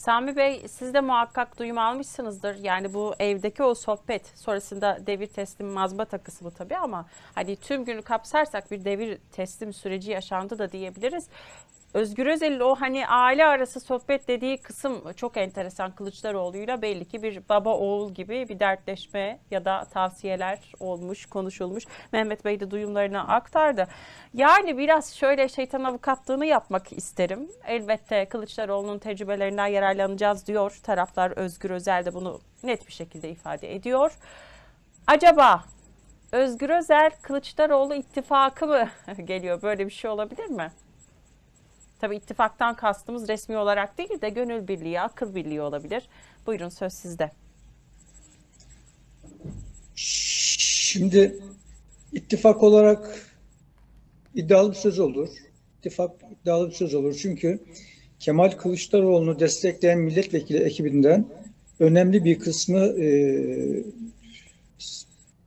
Sami Bey siz de muhakkak duyum almışsınızdır. Yani bu evdeki o sohbet sonrasında devir teslim mazbata kısmı tabii ama hani tüm günü kapsarsak bir devir teslim süreci yaşandı da diyebiliriz. Özgür Özel'in o hani aile arası sohbet dediği kısım çok enteresan Kılıçdaroğlu'yla belli ki bir baba oğul gibi bir dertleşme ya da tavsiyeler olmuş, konuşulmuş. Mehmet Bey de duyumlarını aktardı. Yani biraz şöyle şeytan avukatlığını yapmak isterim. Elbette Kılıçdaroğlu'nun tecrübelerinden yararlanacağız diyor. Taraflar Özgür Özel de bunu net bir şekilde ifade ediyor. Acaba Özgür Özel Kılıçdaroğlu ittifakı mı geliyor? Böyle bir şey olabilir mi? Tabii ittifaktan kastımız resmi olarak değil de gönül birliği, akıl birliği olabilir. Buyurun söz sizde. Şimdi ittifak olarak iddialı bir söz olur. İttifak iddialı bir söz olur. Çünkü Kemal Kılıçdaroğlu'nu destekleyen milletvekili ekibinden önemli bir kısmı e,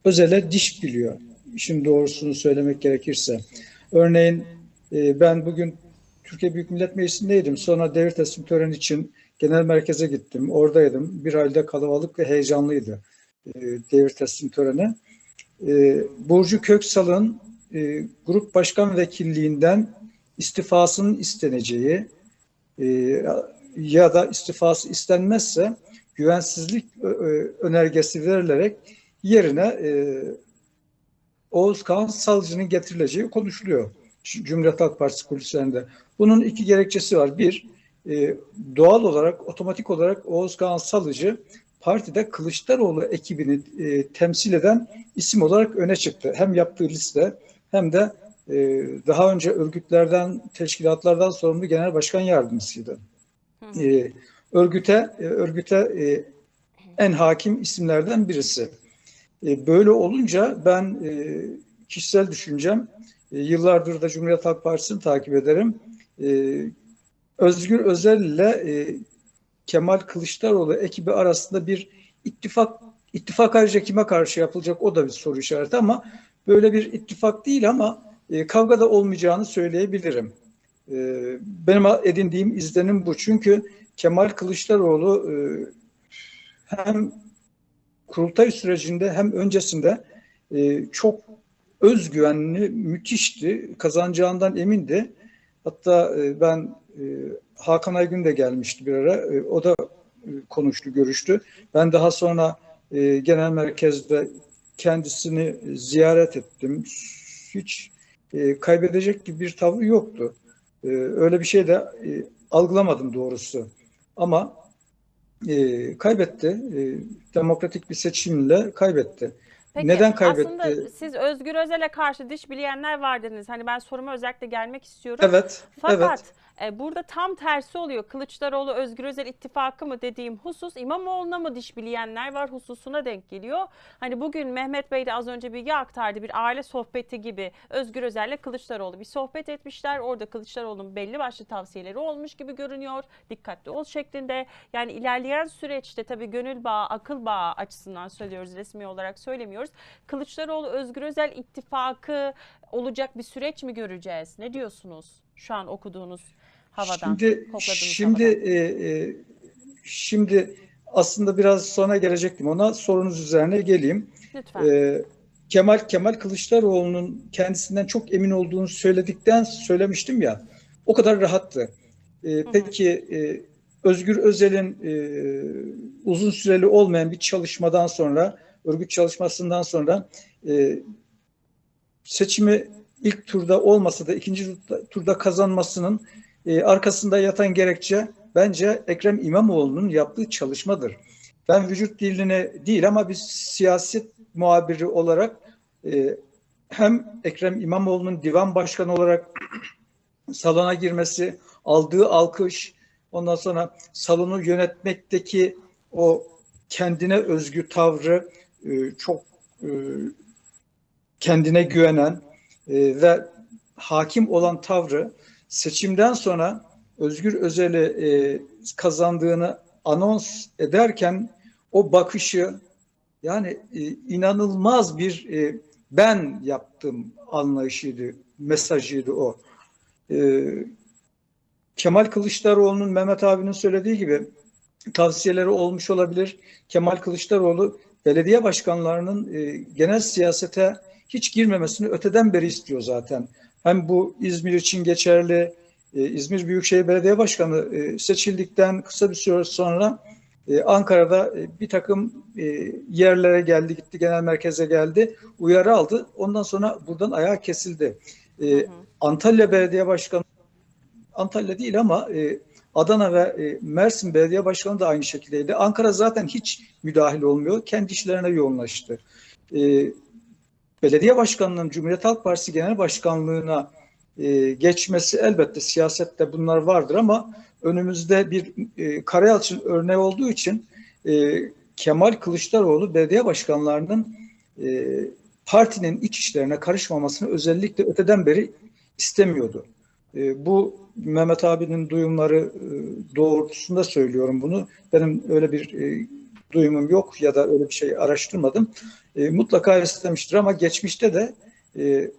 özele diş biliyor. İşin doğrusunu söylemek gerekirse. Örneğin e, ben bugün Türkiye Büyük Millet Meclisi'ndeydim. Sonra devir teslim töreni için genel merkeze gittim. Oradaydım. Bir halde kalabalık ve heyecanlıydı e, devir teslim töreni. E, Burcu Köksal'ın e, grup başkan vekilliğinden istifasının isteneceği ya da istifası istenmezse güvensizlik önergesi verilerek yerine Oğuz Kağan Salcı'nın getirileceği konuşuluyor. Cumhuriyet Halk Partisi kulislerinde. Bunun iki gerekçesi var. Bir, e, doğal olarak, otomatik olarak Oğuz Kağan Salıcı partide Kılıçdaroğlu ekibini e, temsil eden isim olarak öne çıktı. Hem yaptığı liste hem de e, daha önce örgütlerden, teşkilatlardan sorumlu genel başkan yardımcısıydı. E, örgüte e, örgüte e, en hakim isimlerden birisi. E, böyle olunca ben e, kişisel düşüncem yıllardır da Cumhuriyet Halk Partisi'ni takip ederim. E, Özgür Özel ile e, Kemal Kılıçdaroğlu ekibi arasında bir ittifak ittifak ayrıca kime karşı yapılacak o da bir soru işareti ama böyle bir ittifak değil ama e, kavga da olmayacağını söyleyebilirim. E, benim edindiğim izlenim bu. Çünkü Kemal Kılıçdaroğlu e, hem kurultay sürecinde hem öncesinde e, çok özgüvenli, müthişti. Kazanacağından emindi. Hatta e, ben e, Hakan Aygün de gelmişti bir ara. E, o da konuştu, görüştü. Ben daha sonra genel merkezde kendisini ziyaret ettim. Hiç kaybedecek gibi bir tavrı yoktu. Öyle bir şey de algılamadım doğrusu. Ama kaybetti. Demokratik bir seçimle kaybetti. Peki, Neden kaybetti? Aslında siz Özgür Özel'e karşı diş bileyenler var dediniz. Hani ben soruma özellikle gelmek istiyorum. Evet, Fakat evet. E, burada tam tersi oluyor. Kılıçdaroğlu Özgür Özel ittifakı mı dediğim husus İmamoğlu'na mı diş bileyenler var hususuna denk geliyor. Hani bugün Mehmet Bey de az önce bilgi aktardı bir aile sohbeti gibi Özgür Özel'le Kılıçdaroğlu bir sohbet etmişler. Orada Kılıçdaroğlu'nun belli başlı tavsiyeleri olmuş gibi görünüyor. Dikkatli ol şeklinde. Yani ilerleyen süreçte tabii gönül bağı, akıl bağı açısından söylüyoruz resmi olarak söylemiyoruz. Kılıçdaroğlu Özgür Özel ittifakı olacak bir süreç mi göreceğiz? Ne diyorsunuz? Şu an okuduğunuz havadan, Şimdi şimdi havadan. e, e, şimdi aslında biraz sonra gelecektim ona sorunuz üzerine geleyim. Lütfen. E, Kemal Kemal Kılıçdaroğlu'nun kendisinden çok emin olduğunu söyledikten söylemiştim ya. O kadar rahattı. E, peki e, Özgür Özel'in e, uzun süreli olmayan bir çalışmadan sonra, örgüt çalışmasından sonra e, seçimi ilk turda olmasa da ikinci turda, kazanmasının e, arkasında yatan gerekçe bence Ekrem İmamoğlu'nun yaptığı çalışmadır. Ben vücut dilini değil ama bir siyaset muhabiri olarak e, hem Ekrem İmamoğlu'nun divan başkanı olarak salona girmesi, aldığı alkış, ondan sonra salonu yönetmekteki o kendine özgü tavrı e, çok e, kendine güvenen e, ve hakim olan tavrı seçimden sonra Özgür Özel'i e, kazandığını anons ederken o bakışı yani e, inanılmaz bir e, ben yaptım anlayışıydı, mesajıydı o. E, Kemal Kılıçdaroğlu'nun Mehmet abinin söylediği gibi tavsiyeleri olmuş olabilir. Kemal Kılıçdaroğlu belediye başkanlarının e, genel siyasete hiç girmemesini öteden beri istiyor zaten. Hem bu İzmir için geçerli, e, İzmir Büyükşehir Belediye Başkanı e, seçildikten kısa bir süre sonra e, Ankara'da e, bir takım e, yerlere geldi, gitti, genel merkeze geldi, uyarı aldı. Ondan sonra buradan ayağı kesildi. E, Hı hı. Antalya Belediye Başkanı, Antalya değil ama e, Adana ve e, Mersin Belediye Başkanı da aynı şekildeydi. Ankara zaten hiç müdahil olmuyor, kendi işlerine yoğunlaştı. E, belediye başkanının Cumhuriyet Halk Partisi Genel Başkanlığına e, geçmesi elbette siyasette bunlar vardır ama önümüzde bir Karayalçın örneği olduğu için Kemal Kılıçdaroğlu belediye başkanlarının partinin iç işlerine karışmamasını özellikle öteden beri istemiyordu. E, bu Mehmet abinin duyumları e, doğrultusunda söylüyorum bunu. Benim öyle bir e, duyumum yok ya da öyle bir şey araştırmadım. E, mutlaka istemiştir ama geçmişte de e,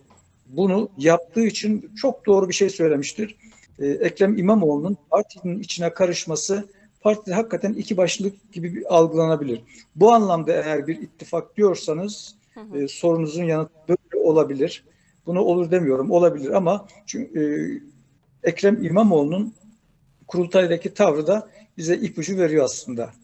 bunu yaptığı için çok doğru bir şey söylemiştir. E, Ekrem İmamoğlu'nun partinin içine karışması partide hakikaten iki başlık gibi bir algılanabilir. Bu anlamda eğer bir ittifak diyorsanız Hı hı. e, sorunuzun yanıtı böyle olabilir. Bunu olur demiyorum olabilir ama çünkü e, Ekrem İmamoğlu'nun kurultaydaki tavrı da bize ipucu veriyor aslında.